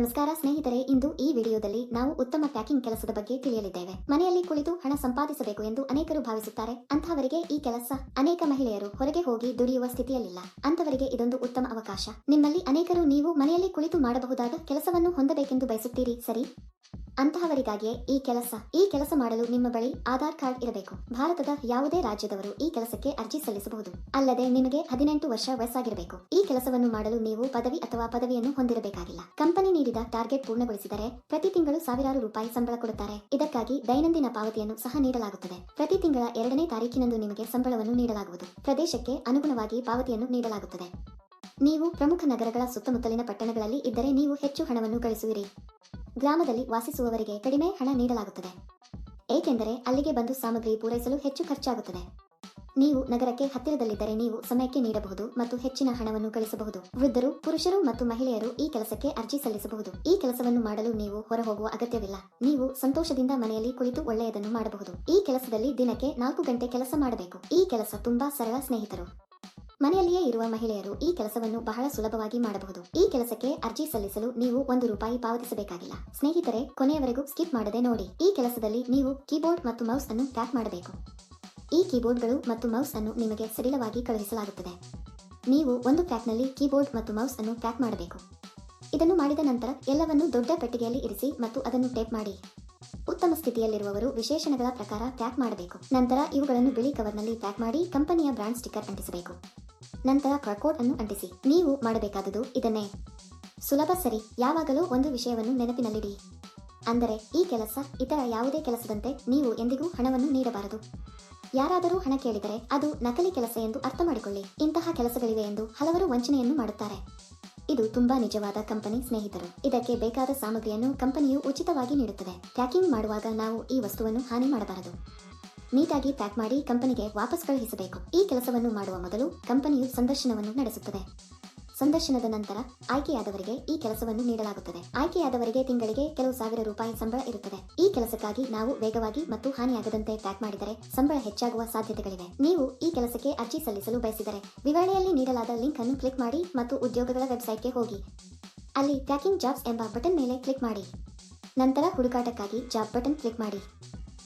ನಮಸ್ಕಾರ ಸ್ನೇಹಿತರೆ, ಇಂದು ಈ ವಿಡಿಯೋದಲ್ಲಿ ನಾವು ಉತ್ತಮ ಪ್ಯಾಕಿಂಗ್ ಕೆಲಸದ ಬಗ್ಗೆ ತಿಳಿಯಲಿದ್ದೇವೆ. ಮನೆಯಲ್ಲಿ ಕುಳಿತು ಹಣ ಸಂಪಾದಿಸಬೇಕು ಎಂದು ಅನೇಕರು ಭಾವಿಸುತ್ತಾರೆ. ಅಂತಹವರಿಗೆ ಈ ಕೆಲಸ ಅನೇಕ ಮಹಿಳೆಯರು ಹೊರಗೆ ಹೋಗಿ ದುಡಿಯುವ ಸ್ಥಿತಿಯಲ್ಲಿಲ್ಲ. ಅಂತವರಿಗೆ ಇದೊಂದು ಉತ್ತಮ ಅವಕಾಶ. ನಿಮ್ಮಲ್ಲಿ ಅನೇಕರು ನೀವು ಮನೆಯಲ್ಲಿ ಕುಳಿತು ಮಾಡಬಹುದಾದ ಕೆಲಸವನ್ನು ಹೊಂದಬೇಕೆಂದು ಬಯಸುತ್ತೀರಿ, ಸರಿ? ಅಂತಹವರಿಗಾಗಿಯೇ ಈ ಕೆಲಸ ಈ ಕೆಲಸ ಮಾಡಲು ನಿಮ್ಮ ಬಳಿ ಆಧಾರ್ ಕಾರ್ಡ್ ಇರಬೇಕು. ಭಾರತದ ಯಾವುದೇ ರಾಜ್ಯದವರು ಈ ಕೆಲಸಕ್ಕೆ ಅರ್ಜಿ ಸಲ್ಲಿಸಬಹುದು. ಅಲ್ಲದೆ ನಿಮಗೆ ಹದಿನೆಂಟು ವರ್ಷ ವಯಸ್ಸಾಗಿರಬೇಕು. ಈ ಕೆಲಸವನ್ನು ಮಾಡಲು ನೀವು ಪದವಿ ಅಥವಾ ಪದವಿಯನ್ನು ಹೊಂದಿರಬೇಕಾಗಿಲ್ಲ. ಕಂಪನಿ ನೀಡಿದ ಟಾರ್ಗೆಟ್ ಪೂರ್ಣಗೊಳಿಸಿದರೆ ಪ್ರತಿ ತಿಂಗಳು ಸಾವಿರಾರು ರೂಪಾಯಿ ಸಂಬಳ ಕೊಡುತ್ತಾರೆ. ಇದಕ್ಕಾಗಿ ದೈನಂದಿನ ಪಾವತಿಯನ್ನು ಸಹ ನೀಡಲಾಗುತ್ತದೆ. ಪ್ರತಿ ತಿಂಗಳ ಎರಡನೇ ತಾರೀಕಿನಂದು ನಿಮಗೆ ಸಂಬಳವನ್ನು ನೀಡಲಾಗುವುದು. ಪ್ರದೇಶಕ್ಕೆ ಅನುಗುಣವಾಗಿ ಪಾವತಿಯನ್ನು ನೀಡಲಾಗುತ್ತದೆ. ನೀವು ಪ್ರಮುಖ ನಗರಗಳ ಸುತ್ತಮುತ್ತಲಿನ ಪಟ್ಟಣಗಳಲ್ಲಿ ಇದ್ದರೆ ನೀವು ಹೆಚ್ಚು ಹಣವನ್ನು ಗಳಿಸುವಿರಿ. ಗ್ರಾಮದಲ್ಲಿ ವಾಸಿಸುವವರಿಗೆ ಕಡಿಮೆ ಹಣ ನೀಡಲಾಗುತ್ತದೆ. ಏಕೆಂದರೆ ಅಲ್ಲಿಗೆ ಬಂದು ಸಾಮಗ್ರಿ ಪೂರೈಸಲು ಹೆಚ್ಚು ಖರ್ಚಾಗುತ್ತದೆ. ನೀವು ನಗರಕ್ಕೆ ಹತ್ತಿರದಲ್ಲಿದ್ದರೆ ನೀವು ಸಮಯಕ್ಕೆ ನೀಡಬಹುದು ಮತ್ತು ಹೆಚ್ಚಿನ ಹಣವನ್ನು ಗಳಿಸಬಹುದು. ವೃದ್ಧರು, ಪುರುಷರು ಮತ್ತು ಮಹಿಳೆಯರು ಈ ಕೆಲಸಕ್ಕೆ ಅರ್ಜಿ ಸಲ್ಲಿಸಬಹುದು. ಈ ಕೆಲಸವನ್ನು ಮಾಡಲು ನೀವು ಹೊರಹೋಗುವ ಅಗತ್ಯವಿಲ್ಲ. ನೀವು ಸಂತೋಷದಿಂದ ಮನೆಯಲ್ಲಿ ಕುಳಿತು ಒಳ್ಳೆಯದನ್ನು ಮಾಡಬಹುದು. ಈ ಕೆಲಸದಲ್ಲಿ ದಿನಕ್ಕೆ ನಾಲ್ಕು ಗಂಟೆ ಕೆಲಸ ಮಾಡಬೇಕು. ಈ ಕೆಲಸ ತುಂಬಾ ಸರಳ ಸ್ನೇಹಿತರು. ಮನೆಯಲ್ಲಿಯೇ ಇರುವ ಮಹಿಳೆಯರು ಈ ಕೆಲಸವನ್ನು ಬಹಳ ಸುಲಭವಾಗಿ ಮಾಡಬಹುದು. ಈ ಕೆಲಸಕ್ಕೆ ಅರ್ಜಿ ಸಲ್ಲಿಸಲು ನೀವು ಒಂದು ರೂಪಾಯಿ ಪಾವತಿಸಬೇಕಾಗಿಲ್ಲ. ಸ್ನೇಹಿತರೆ, ಕೊನೆಯವರೆಗೂ ಸ್ಕಿಪ್ ಮಾಡದೆ ನೋಡಿ. ಈ ಕೆಲಸದಲ್ಲಿ ನೀವು ಕೀಬೋರ್ಡ್ ಮತ್ತು ಮೌಸ್ ಅನ್ನು ಪ್ಯಾಕ್ ಮಾಡಬೇಕು. ಈ ಕೀಬೋರ್ಡ್ಗಳು ಮತ್ತು ಮೌಸ್ ಅನ್ನು ನಿಮಗೆ ಸಡಿಲವಾಗಿ ಕಳುಹಿಸಲಾಗುತ್ತದೆ. ನೀವು ಒಂದು ಪ್ಯಾಕ್ನಲ್ಲಿ ಕೀಬೋರ್ಡ್ ಮತ್ತು ಮೌಸ್ ಅನ್ನು ಪ್ಯಾಕ್ ಮಾಡಬೇಕು. ಇದನ್ನು ಮಾಡಿದ ನಂತರ ಎಲ್ಲವನ್ನು ದೊಡ್ಡ ಪೆಟ್ಟಿಗೆಯಲ್ಲಿ ಇರಿಸಿ ಮತ್ತು ಅದನ್ನು ಟೇಪ್ ಮಾಡಿ. ಉತ್ತಮ ಸ್ಥಿತಿಯಲ್ಲಿರುವವರು ವಿಶೇಷಣಗಳ ಪ್ರಕಾರ ಪ್ಯಾಕ್ ಮಾಡಬೇಕು. ನಂತರ ಇವುಗಳನ್ನು ಬಿಳಿ ಕವರ್ನಲ್ಲಿ ಪ್ಯಾಕ್ ಮಾಡಿ ಕಂಪನಿಯ ಬ್ರಾಂಡ್ ಸ್ಟಿಕ್ಕರ್ ಅಂಟಿಸಬೇಕು. ನಂತರ ಕಾರ್ಕೋಡ್ ಅನ್ನು ಅಂಟಿಸಿ. ನೀವು ಮಾಡಬೇಕಾದುದು ಇದನ್ನೇ. ಸುಲಭ ಸರಿ. ಯಾವಾಗಲೂ ಒಂದು ವಿಷಯವನ್ನು ನೆನಪಿನಲ್ಲಿಡಿ. ಅಂದರೆ, ಈ ಕೆಲಸ ಇತರ ಯಾವುದೇ ಕೆಲಸದಂತೆ ನೀವು ಎಂದಿಗೂ ಹಣವನ್ನು ನೀಡಬಾರದು. ಯಾರಾದರೂ ಹಣ ಕೇಳಿದರೆ ಅದು ನಕಲಿ ಕೆಲಸ ಎಂದು ಅರ್ಥ ಮಾಡಿಕೊಳ್ಳಿ. ಇಂತಹ ಕೆಲಸಗಳಿವೆ ಎಂದು ಹಲವರು ವಂಚನೆಯನ್ನು ಮಾಡುತ್ತಾರೆ. ಇದು ತುಂಬಾ ನಿಜವಾದ ಕಂಪನಿ ಸ್ನೇಹಿತರು. ಇದಕ್ಕೆ ಬೇಕಾದ ಸಾಮಗ್ರಿಯನ್ನು ಕಂಪನಿಯು ಉಚಿತವಾಗಿ ನೀಡುತ್ತದೆ. ಪ್ಯಾಕಿಂಗ್ ಮಾಡುವಾಗ ನಾವು ಈ ವಸ್ತುವನ್ನು ಹಾನಿ ಮಾಡಬಾರದು. ನೀಟಾಗಿ ಪ್ಯಾಕ್ ಮಾಡಿ ಕಂಪನಿಗೆ ವಾಪಸ್ ಕಳುಹಿಸಬೇಕು. ಈ ಕೆಲಸವನ್ನು ಮಾಡುವ ಮೊದಲು ಕಂಪನಿಯು ಸಂದರ್ಶನವನ್ನು ನಡೆಸುತ್ತದೆ. ಸಂದರ್ಶನದ ನಂತರ ಆಯ್ಕೆಯಾದವರಿಗೆ ಈ ಕೆಲಸವನ್ನು ನೀಡಲಾಗುತ್ತದೆ. ಆಯ್ಕೆಯಾದವರಿಗೆ ತಿಂಗಳಿಗೆ ಕೆಲವು ಸಾವಿರ ರೂಪಾಯಿ ಸಂಬಳ ಇರುತ್ತದೆ. ಈ ಕೆಲಸಕ್ಕಾಗಿ ನಾವು ವೇಗವಾಗಿ ಮತ್ತು ಹಾನಿಯಾಗದಂತೆ ಪ್ಯಾಕ್ ಮಾಡಿದರೆ ಸಂಬಳ ಹೆಚ್ಚಾಗುವ ಸಾಧ್ಯತೆಗಳಿವೆ. ನೀವು ಈ ಕೆಲಸಕ್ಕೆ ಅರ್ಜಿ ಸಲ್ಲಿಸಲು ಬಯಸಿದರೆ ವಿವರಣೆಯಲ್ಲಿ ನೀಡಲಾದ ಲಿಂಕ್ ಅನ್ನು ಕ್ಲಿಕ್ ಮಾಡಿ ಮತ್ತು ಉದ್ಯೋಗಗಳ ವೆಬ್ಸೈಟ್ಗೆ ಹೋಗಿ. ಅಲ್ಲಿ ಪ್ಯಾಕಿಂಗ್ ಜಾಬ್ಸ್ ಎಂಬ ಬಟನ್ ಮೇಲೆ ಕ್ಲಿಕ್ ಮಾಡಿ. ನಂತರ ಹುಡುಕಾಟಕ್ಕಾಗಿ ಜಾಬ್ ಬಟನ್ ಕ್ಲಿಕ್ ಮಾಡಿ.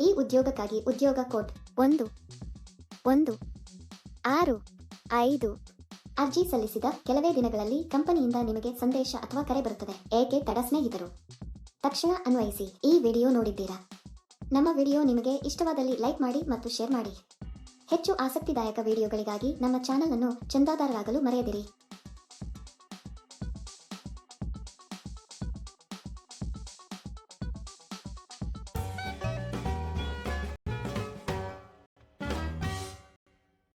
ಈ ಉದ್ಯೋಗಕ್ಕಾಗಿ ಉದ್ಯೋಗ ಕೋಡ್ ಒಂದು ಒಂದು, ಆರು, ಐದು ಅರ್ಜಿ ಸಲ್ಲಿಸಿದ ಕೆಲವೇ ದಿನಗಳಲ್ಲಿ ಕಂಪನಿಯಿಂದ ನಿಮಗೆ ಸಂದೇಶ ಅಥವಾ ಕರೆ ಬರುತ್ತದೆ. ಏಕೆ ತಡ ಸ್ನೇಹಿತರು? ತಕ್ಷಣ ಅನ್ವಯಿಸಿ, ಈ ವಿಡಿಯೋ ನೋಡಿದ್ದೀರಾ? ನಮ್ಮ ವಿಡಿಯೋ ನಿಮಗೆ ಇಷ್ಟವಾದಲ್ಲಿ ಲೈಕ್ ಮಾಡಿ ಮತ್ತು ಶೇರ್ ಮಾಡಿ. ಹೆಚ್ಚು ಆಸಕ್ತಿದಾಯಕ ವಿಡಿಯೋಗಳಿಗಾಗಿ ನಮ್ಮ ಚಾನಲ್ ಅನ್ನು ಚಂದಾದಾರರಾಗಲು ಮರೆಯದಿರಿ.